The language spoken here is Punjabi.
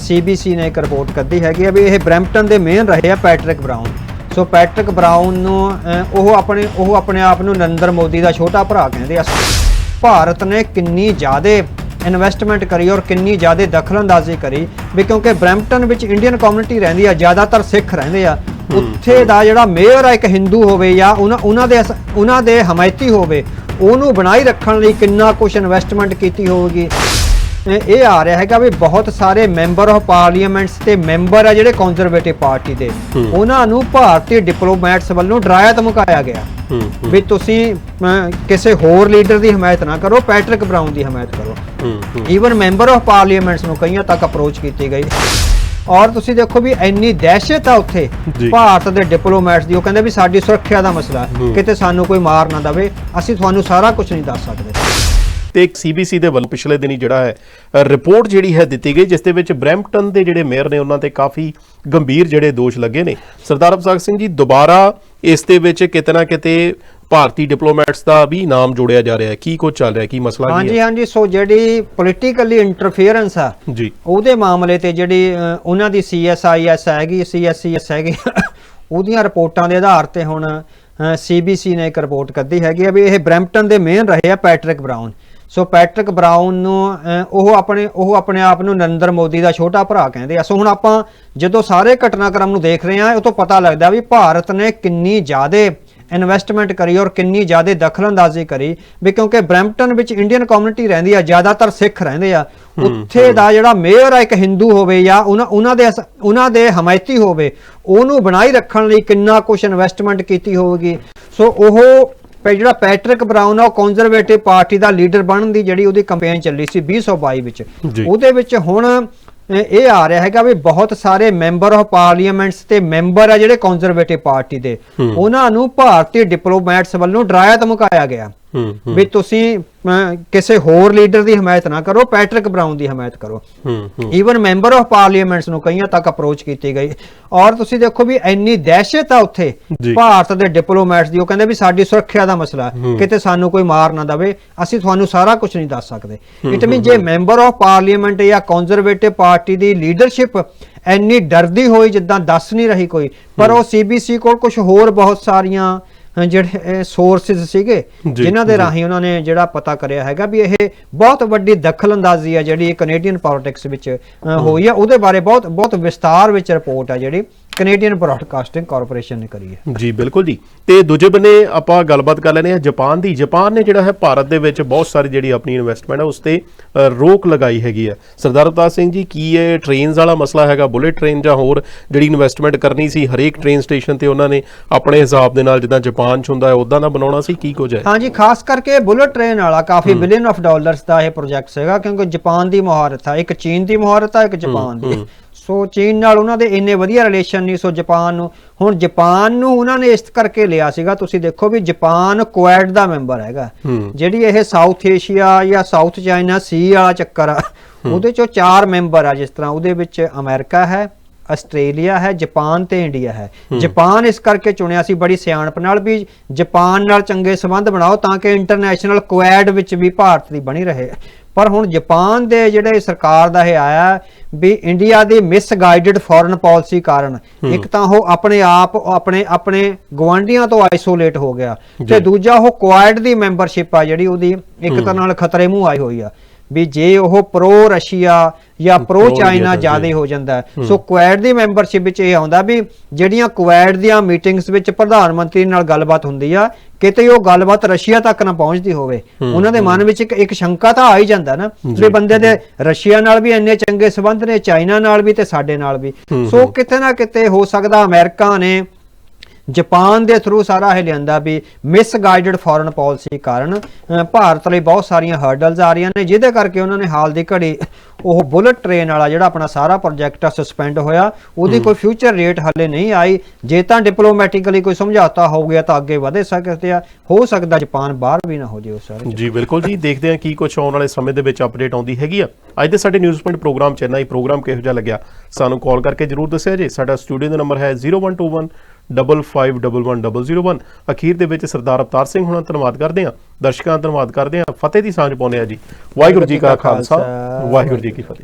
ਸੀਬੀਸੀ ਨੇ ਇੱਕ ਰਿਪੋਰਟ ਕੱਢੀ ਹੈਗੀ ਆ ਵੀ ਇਹ ਬ੍ਰੈਂਪਟਨ ਦੇ ਮੇਨ ਰਹੇ ਆ Patrick Brown. So Patrick Brown ਨੂੰ ਉਹ ਆਪਣੇ ਉਹ ਆਪਣੇ ਆਪ ਨੂੰ ਨਰਿੰਦਰ ਮੋਦੀ ਦਾ ਛੋਟਾ ਭਰਾ ਕਹਿੰਦੇ ਆ। ਭਾਰਤ ਨੇ ਕਿੰਨੀ ਜ਼ਿਆਦਾ ਇਨਵੈਸਟਮੈਂਟ ਕਰੀ ਔਰ ਕਿੰਨੀ ਜ਼ਿਆਦਾ ਦਖਲਅੰਦਾਜ਼ੀ ਕਰੀ ਵੀ ਕਿਉਂਕਿ ਬ੍ਰੈਂਪਟਨ ਵਿੱਚ ਇੰਡੀਅਨ ਕਮਿਊਨਿਟੀ ਰਹਿੰਦੀ ਆ ਜ਼ਿਆਦਾਤਰ ਸਿੱਖ ਰਹਿੰਦੇ ਆ। ਉੱਥੇ ਦਾ ਜਿਹੜਾ ਮੇਅਰ ਆ ਇੱਕ ਹਿੰਦੂ ਹੋਵੇ ਜਾਂ ਉਹਨਾਂ ਉਹਨਾਂ ਦੇ ਉਹਨਾਂ ਦੇ ਹਮਾਇਤੀ ਹੋਵੇ ਉਹਨੂੰ ਬਣਾਈ ਰੱਖਣ ਲਈ ਕਿੰਨਾ ਕੁਝ ਇਨਵੈਸਟਮੈਂਟ ਕੀਤੀ ਹੋਵੇਗੀ ਇਹ ਆ ਰਿਹਾ ਹੈਗਾ ਵੀ ਬਹੁਤ ਸਾਰੇ ਮੈਂਬਰ ਆਫ ਪਾਰਲੀਮੈਂਟਸ ਤੇ ਮੈਂਬਰ ਆ ਜਿਹੜੇ ਕੰਜ਼ਰਵੇਟਿਵ ਪਾਰਟੀ ਦੇ। ਉਹਨਾਂ ਨੂੰ ਭਾਰਤੀ ਡਿਪਲੋਮੈਟਸ ਵੱਲੋਂ ਡਰਾਇਆ ਧਮਕਾਇਆ ਗਿਆ। ਵੀ ਤੁਸੀਂ ਕਿਸੇ ਹੋਰ ਲੀਡਰ ਦੀ ਹਮਾਇਤ ਨਾ ਕਰੋ ਪੈਟਰਿਕ ਬ੍ਰਾਊਨ ਦੀ ਹਮਾਇਤ ਕਰੋ। ਈਵਨ ਮੈਂਬਰ ਆਫ ਪਾਰਲੀਮੈਂਟਸ ਨੂੰ ਕਈਆਂ ਤੱਕ ਅਪਰੋਚ ਕੀਤੀ ਗਈ। ਔਰ ਤੁਸੀਂ ਦੇਖੋ ਵੀ ਇੰਨੀ ਦਹਿਸ਼ਤ ਆ ਉੱਥੇ। ਭਾਰਤ ਦੇ ਡਿਪਲੋਮੈਟਸ ਦੀ। ਉਹ ਕਹਿੰਦੇ ਵੀ ਸਾਡੀ ਸੁਰੱਖਿਆ ਦਾ ਮਸਲਾ। ਕਿਤੇ ਸਾਨੂੰ ਕੋਈ ਮਾਰ ਨਾ ਦਵੇ ਅਸੀਂ ਤੁਹਾਨੂੰ ਸਾਰਾ ਕੁਝ ਨਹੀਂ ਦੱਸ ਸਕਦੇ। ਤੇ ਇੱਕ ਸੀਬੀਸੀ ਦੇ ਵੱਲੋਂ ਪਿਛਲੇ ਦਿਨੀ ਜਿਹੜਾ ਹੈ ਰਿਪੋਰਟ ਜਿਹੜੀ ਹੈ ਦਿੱਤੀ ਗਈ ਜਿਸ ਦੇ ਵਿੱਚ ਬ੍ਰੈਂਪਟਨ ਦੇ ਜਿਹੜੇ ਮੇਅਰ ਨੇ ਉਹਨਾਂ ਤੇ ਕਾਫੀ ਗੰਭੀਰ ਜਿਹੜੇ ਦੋਸ਼ ਲੱਗੇ ਨੇ। ਸਰਦਾਰ ਅਫਜ਼ਾਕ ਸਿੰਘ ਜੀ ਦੁਬਾਰਾ ਇਸ ਦੇ ਵਿੱਚ ਕਿਤੇ ਨਾ ਕਿਤੇ ਭਾਰਤੀ ਡਿਪਲੋਮੈਟਸ ਦਾ ਵੀ ਨਾਮ ਜੋੜਿਆ ਜਾ ਰਿਹਾ ਹੈ। ਕੀ ਕੁਝ ਚੱਲ ਰਿਹਾ ਕੀ ਮਸਲਾ ਕੀ ਹਾਂਜੀ ਹੈ? ਹਾਂਜੀ ਸੋ ਜਿਹੜੀ ਪੋਲੀਟੀਕਲੀ ਇੰਟਰਫੇਰੈਂਸ ਆ ਜੀ। ਉਹਦੇ ਮਾਮਲੇ ਤੇ ਜਿਹੜੀ ਉਹਨਾਂ ਦੀ ਸੀਐਸਆਈਐਸ ਹੈਗੀ ਸੀਐਸਸੀਐਸ ਹੈਗੀ ਉਹਦੀਆਂ ਰਿਪੋਰਟਾਂ ਦੇ ਆਧਾਰ ਤੇ ਹੁਣ ਸੀਬੀਸੀ ਨੇ ਇੱਕ ਰਿਪੋਰਟ ਕੱਢੀ ਹੈਗੀ ਆ ਵੀ ਇਹ ਬ੍ਰੈਂਪਟਨ ਦੇ ਮੇਨ ਰਹੇ ਆ Patrick Brown. So Patrick Brown ਨੂੰ ਉਹ ਆਪਣੇ ਉਹ ਆਪਣੇ ਆਪ ਨੂੰ ਨਰਿੰਦਰ ਮੋਦੀ ਦਾ ਛੋਟਾ ਭਰਾ ਕਹਿੰਦੇ ਆ। ਸੋ ਹੁਣ ਆਪਾਂ ਜਦੋਂ ਸਾਰੇ ਘਟਨਾਕ੍ਰਮ ਨੂੰ ਦੇਖ ਰਹੇ ਆ ਉਹ ਤੋਂ ਪਤਾ ਲੱਗਦਾ ਵੀ ਭਾਰਤ ਨੇ ਕਿੰਨੀ ਜ਼ਿਆਦਾ ਇਨਵੈਸਟਮੈਂਟ ਕਰੀ ਔਰ ਕਿੰਨੀ ਜ਼ਿਆਦਾ ਦਖਲਅੰਦਾਜ਼ੀ ਕਰੀ ਵੀ ਕਿਉਂਕਿ ਬ੍ਰੈਂਪਟਨ ਵਿੱਚ ਇੰਡੀਅਨ ਕਮਿਊਨਿਟੀ ਰਹਿੰਦੀ ਆ ਜ਼ਿਆਦਾਤਰ ਸਿੱਖ ਰਹਿੰਦੇ ਆ। ਉੱਥੇ ਦਾ ਜਿਹੜਾ ਮੇਅਰ ਆ ਇੱਕ ਹਿੰਦੂ ਹੋਵੇ ਜਾਂ ਉਹਨਾਂ ਉਹਨਾਂ ਦੇ ਉਹਨਾਂ ਦੇ ਹਮਾਇਤੀ ਹੋਵੇ ਉਹਨੂੰ ਬਣਾਈ ਰੱਖਣ ਲਈ ਕਿੰਨਾ ਕੁਝ ਇਨਵੈਸਟਮੈਂਟ ਕੀਤੀ ਹੋਵੇਗੀ। ਸੋ ਉਹ ਪੈ- ਜਿਹੜਾ ਪੈਟਰਿਕ ਬ੍ਰਾਊਨ ਆ ਉਹ ਕੰਜ਼ਰਵੇਟਿਵ ਪਾਰਟੀ ਦਾ ਲੀਡਰ ਬਣਨ ਦੀ ਜਿਹੜੀ ਉਹਦੀ ਕੈਂਪੇਨ ਚੱਲੀ ਸੀ 2022 ਵਿੱਚ। ਉਹਦੇ ਵਿੱਚ ਹੁਣ ਇਹ ਆ ਰਿਹਾ ਹੈਗਾ ਵੀ ਬਹੁਤ ਸਾਰੇ ਮੈਂਬਰ ਆਫ ਪਾਰਲੀਮੈਂਟਸ ਤੇ ਮੈਂਬਰ ਆ ਜਿਹੜੇ ਕੰਜ਼ਰਵੇਟਿਵ ਪਾਰਟੀ ਦੇ। ਉਹਨਾਂ ਨੂੰ ਭਾਰਤੀ ਡਿਪਲੋਮੈਟਸ ਵੱਲੋਂ ਡਰਾਇਆ ਧਮਕਾਇਆ ਗਿਆ। ਵੀ ਤੁਸੀਂ ਕਿਸੇ ਹੋਰ ਲੀਡਰ ਦੀ ਹਮਾਇਤ ਨਾ ਕਰੋ ਪੈਟਰਿਕ ਬ੍ਰਾਊਨ ਦੀ ਹਮਾਇਤ ਕਰੋ। ਈਵਨ ਮੈਂਬਰ ਆਫ ਪਾਰਲੀਮੈਂਟਸ ਨੂੰ ਕਈਆਂ ਤੱਕ ਅਪਰੋਚ ਕੀਤੀ ਗਈ। ਔਰ ਤੁਸੀਂ ਦੇਖੋ ਵੀ ਇੰਨੀ ਦਹਿਸ਼ਤ ਆ ਉੱਥੇ। ਭਾਰਤ ਦੇ ਡਿਪਲੋਮੈਟਸ ਦੀ ਉਹ ਕਹਿੰਦੇ ਵੀ ਸਾਡੀ ਸੁਰੱਖਿਆ ਦਾ ਮਸਲਾ। ਕਿਤੇ ਸਾਨੂੰ ਕੋਈ ਮਾਰ ਨਾ ਦਵੇ ਅਸੀਂ ਤੁਹਾਨੂੰ ਸਾਰਾ ਕੁਝ ਨਹੀਂ ਦੱਸ ਸਕਦੇ। ਇਟ ਮੀਨ ਜੇ ਮੈਂਬਰ ਆਫ ਪਾਰਲੀਮੈਂਟ ਜਾਂ ਕੰਜ਼ਰਵੇਟਿਵ ਪਾਰਟੀ ਦੀ ਲੀਡਰਸ਼ਿਪ ਇੰਨੀ ਡਰਦੀ ਹੋਈ ਜਿੱਦਾਂ ਦੱਸ ਨਹੀਂ ਰਹੀ ਕੋਈ ਪਰ ਉਹ ਸੀਬੀਸੀ ਕੋਲ ਕੁਝ ਹੋਰ ਬਹੁਤ ਸਾਰੀਆਂ ਜਿਹੜੇ ਸੋਰਸਸ ਸੀਗੇ ਜਿਨ੍ਹਾਂ ਦੇ। ਰਾਹੀਂ ਉਹਨਾਂ ਨੇ ਜਿਹੜਾ ਪਤਾ ਕਰਿਆ ਹੈਗਾ ਵੀ ਇਹ ਬਹੁਤ ਵੱਡੀ ਦਖਲਅੰਦਾਜ਼ੀ ਆ ਜਿਹੜੀ ਕੈਨੇਡੀਅਨ ਪੋਲਿਟਿਕਸ ਵਿੱਚ ਹੋਈ ਆ। ਉਹਦੇ ਬਾਰੇ ਬਹੁਤ ਬਹੁਤ ਵਿਸਤਾਰ ਵਿੱਚ ਰਿਪੋਰਟ ਆ ਜਿਹੜੀ। ਕੈਨੇਡੀਅਨ ਬ੍ਰਾਡਕਾਸਟਿੰਗ ਕਾਰਪੋਰੇਸ਼ਨ ਨੇ ਕਰੀ ਹੈ। ਜੀ ਬਿਲਕੁਲ ਜੀ। ਤੇ ਦੂਜੇ ਬੰਨੇ ਆਪਾਂ ਗੱਲਬਾਤ ਕਰ ਲੈਨੇ ਆ ਜਾਪਾਨ ਦੀ। ਜਾਪਾਨ ਨੇ ਜਿਹੜਾ ਹੈ ਭਾਰਤ ਦੇ ਵਿੱਚ ਬਹੁਤ ਸਾਰੀ ਜਿਹੜੀ ਆਪਣੀ ਇਨਵੈਸਟਮੈਂਟ ਹੈ ਉਸ ਤੇ ਰੋਕ ਲਗਾਈ ਹੈਗੀ ਹੈ। ਸਰਦਾਰ ਅਵਤਾਰ ਸਿੰਘ ਜੀ ਕੀ ਇਹ ਟ੍ਰੇਨਸ ਵਾਲਾ ਮਸਲਾ ਹੈਗਾ? ਬੁਲੇਟ ਟ੍ਰੇਨ ਜਾਂ ਹੋਰ ਜਿਹੜੀ ਇਨਵੈਸਟਮੈਂਟ ਕਰਨੀ ਸੀ ਹਰੇਕ ਟ੍ਰੇਨ ਸਟੇਸ਼ਨ ਤੇ ਉਹਨਾਂ ਨੇ ਆਪਣੇ ਹਿਸਾਬ ਦੇ ਨਾਲ ਜਿੱਦਾਂ ਜਾਪਾਨ ਚ ਹੁੰਦਾ ਹੈ ਉਦਾਂ ਦਾ ਬਣਾਉਣਾ ਸੀ ਕੀ ਕੁਝ ਹੈ? ਹਾਂਜੀ ਖਾਸ ਕਰਕੇ ਬੁਲਟ ਟ੍ਰੇਨ ਵਾਲਾ ਕਾਫੀ ਬਿਲੀਅਨ ਆਫ ਡਾਲਰਸ ਦਾ ਇਹ ਪ੍ਰੋਜੈਕਟ ਸੀਗਾ ਕਿਉਂਕਿ ਜਾਪਾਨ ਦੀ ਮੁਹਾਰਤ ਆ ਇੱਕ ਚੀਨ ਦੀ ਮੁਹਾਰਤ ਆ ਇੱਕ ਜਾਪਾਨ ਦੀ। ਸੋ ਚੀਨ ਨਾਲ ਉਹਨਾਂ ਦੇ ਇੰਨੇ ਵਧੀਆ ਰਿਲੇਸ਼ਨ ਨਹੀਂ ਸੋ ਜਾਪਾਨ ਨੂੰ। ਹੁਣ ਜਾਪਾਨ ਨੂੰ ਉਹਨਾਂ ਨੇ ਇਸ ਕਰਕੇ ਲਿਆ ਸੀਗਾ ਤੁਸੀਂ ਦੇਖੋ ਵੀ ਜਾਪਾਨ ਕੁਐਡ ਦਾ ਮੈਂਬਰ ਹੈਗਾ। ਜਿਹੜੀ ਇਹ ਸਾਊਥ ਏਸ਼ੀਆ ਜਾਂ ਸਾਊਥ ਚਾਈਨਾ ਸੀ ਵਾਲਾ ਚੱਕਰ ਆ ਉਹਦੇ ਚੋਂ ਚਾਰ ਮੈਂਬਰ ਆ ਜਿਸ ਤਰ੍ਹਾਂ ਉਹਦੇ ਵਿੱਚ ਅਮਰੀਕਾ ਹੈ ਆਸਟ੍ਰੇਲੀਆ ਹੈ ਜਾਪਾਨ ਤੇ ਇੰਡੀਆ ਹੈ। ਜਾਪਾਨ ਇਸ ਕਰਕੇ ਚੁਣਿਆ ਸੀ ਬੜੀ ਸਿਆਣਪ ਨਾਲ ਵੀ ਜਾਪਾਨ ਨਾਲ ਚੰਗੇ ਸੰਬੰਧ ਬਣਾਓ ਤਾਂ ਕਿ ਇੰਟਰਨੈਸ਼ਨਲ ਕੁਐਡ ਵਿੱਚ ਵੀ ਭਾਰਤ ਦੀ ਬਣੀ ਰਹੇ। ਪਰ ਹੁਣ ਜਾਪਾਨ ਦੇ ਜਿਹੜੇ ਸਰਕਾਰ ਦਾ ਇਹ ਆਇਆ ਵੀ ਇੰਡੀਆ ਦੀ ਮਿਸਗਾਈਡਡ ਫੋਰਨ ਪਾਲਿਸੀ ਕਾਰਨ ਇੱਕ ਤਾਂ ਉਹ ਆਪਣੇ ਆਪ ਆਪਣੇ ਆਪਣੇ ਗਵਾਂਢੀਆਂ ਤੋਂ ਆਈਸੋਲੇਟ ਹੋ ਗਿਆ ਤੇ ਦੂਜਾ ਉਹ ਕੁਐਡ ਦੀ ਮੈਂਬਰਸ਼ਿਪ ਆ ਜਿਹੜੀ ਉਹਦੀ ਇੱਕ ਤਰ੍ਹਾਂ ਨਾਲ ਖਤਰੇ ਮੂੰਹ ਆਈ ਹੋਈ ਆ। ਵੀ ਜੇ ਉਹ ਪ੍ਰੋ ਰਸ਼ੀਆ ਜਾਂ ਪ੍ਰੋ ਚਾਈਨਾ ਜ਼ਿਆਦਾ ਹੋ ਜਾਂਦਾ। ਸੋ ਕੁਐਡ ਦੀ ਮੈਂਬਰਸ਼ਿਪ ਵਿੱਚ ਇਹ ਆਉਂਦਾ ਵੀ ਜਿਹੜੀਆਂ ਕੁਐਡ ਦੀਆਂ ਮੀਟਿੰਗਸ ਵਿੱਚ ਪ੍ਰਧਾਨ ਮੰਤਰੀ ਨਾਲ ਗੱਲਬਾਤ ਹੁੰਦੀ ਆ ਕਿਤੇ ਉਹ ਗੱਲਬਾਤ ਰਸ਼ੀਆ ਤੱਕ ਨਾ ਪਹੁੰਚਦੀ ਹੋਵੇ। ਉਹਨਾਂ ਦੇ ਮਨ ਵਿੱਚ ਇੱਕ ਇੱਕ ਸ਼ੰਕਾ ਤਾਂ ਆ ਹੀ ਜਾਂਦਾ ਨਾ ਵੀ ਬੰਦੇ ਦੇ ਰਸ਼ੀਆ ਨਾਲ ਵੀ ਇੰਨੇ ਚੰਗੇ ਸੰਬੰਧ ਨੇ ਚਾਈਨਾ ਨਾਲ ਵੀ ਤੇ ਸਾਡੇ ਨਾਲ ਵੀ। ਸੋ ਕਿਤੇ ਨਾ ਕਿਤੇ ਹੋ ਸਕਦਾ ਅਮਰੀਕਾ ਨੇ ਜਾਪਾਨ ਦੇ ਥਰੂ ਸਾਰਾ ਇਹ ਲਿਆਂਦਾ ਵੀ ਮਿਸਗਾਈਡਡ ਫੋਰਨ ਪਾਲਿਸੀ ਕਾਰਨ ਭਾਰਤ ਲਈ ਬਹੁਤ ਸਾਰੀਆਂ ਹਰਡਲਸ ਆ ਰਹੀਆਂ ਨੇ ਜਿਹਦੇ ਕਰਕੇ ਉਹਨਾਂ ਨੇ ਹਾਲ ਦੀ ਘੜੀ ਉਹ ਬੁਲਟ ਟ੍ਰੇਨ ਵਾਲਾ ਜਿਹੜਾ ਆਪਣਾ ਸਾਰਾ ਪ੍ਰੋਜੈਕਟ ਆ ਸਸਪੈਂਡ ਹੋਇਆ ਉਹਦੀ ਕੋਈ ਫਿਊਚਰ ਰੇਟ ਹੱਲੇ ਨਹੀਂ ਆਈ। ਜੇ ਤਾਂ ਡਿਪਲੋਮੈਟਿਕਲੀ ਕੋਈ ਸਮਝੌਤਾ ਹੋ ਗਿਆ ਤਾਂ ਅੱਗੇ ਵਧੇ ਸਕਦੇ ਆ। ਹੋ ਸਕਦਾ ਜਾਪਾਨ ਬਾਹਰ ਵੀ ਨਾ ਹੋ ਜੇ ਉਸ ਸਾਰੇ 'ਚ। ਜੀ ਬਿਲਕੁਲ ਜੀ। ਦੇਖਦੇ ਹਾਂ ਕੀ ਕੁਝ ਆਉਣ ਵਾਲੇ ਸਮੇਂ ਦੇ ਵਿੱਚ ਅਪਡੇਟ ਆਉਂਦੀ ਹੈਗੀ ਆ। ਅੱਜ ਦੇ ਸਾਡੇ ਨਿਊਜ਼ ਪੁਆਇੰਟ ਪ੍ਰੋਗਰਾਮ ਚੈਨਈ ਪ੍ਰੋਗਰਾਮ ਕਿਹੋ ਜਿਹਾ ਲੱਗਿਆ ਸਾਨੂੰ ਕਾਲ ਕਰਕੇ ਜਰੂਰ ਦੱਸਿਆ ਜੀ। ਸਾਡਾ ਸਟੂਡੀਓ ਦਾ ਨੰਬਰ ਹੈ 0121 551101 ਅਖੀਰ ਦੇ ਵਿੱਚ ਸਰਦਾਰ ਅਵਤਾਰ ਸਿੰਘ ਹੁਣਾਂ ਧੰਨਵਾਦ ਕਰਦੇ ਹਾਂ। ਦਰਸ਼ਕਾਂ ਦਾ ਧੰਨਵਾਦ ਕਰਦੇ ਹਾਂ। ਫਤਿਹ ਦੀ ਸਾਂਝ ਪਾਉਂਦੇ ਆ ਜੀ। ਵਾਹਿਗੁਰੂ ਜੀ ਕਾ ਖਾਲਸਾ। ਵਾਹਿਗੁਰੂ ਜੀ ਕੀ ਫਤਿਹ।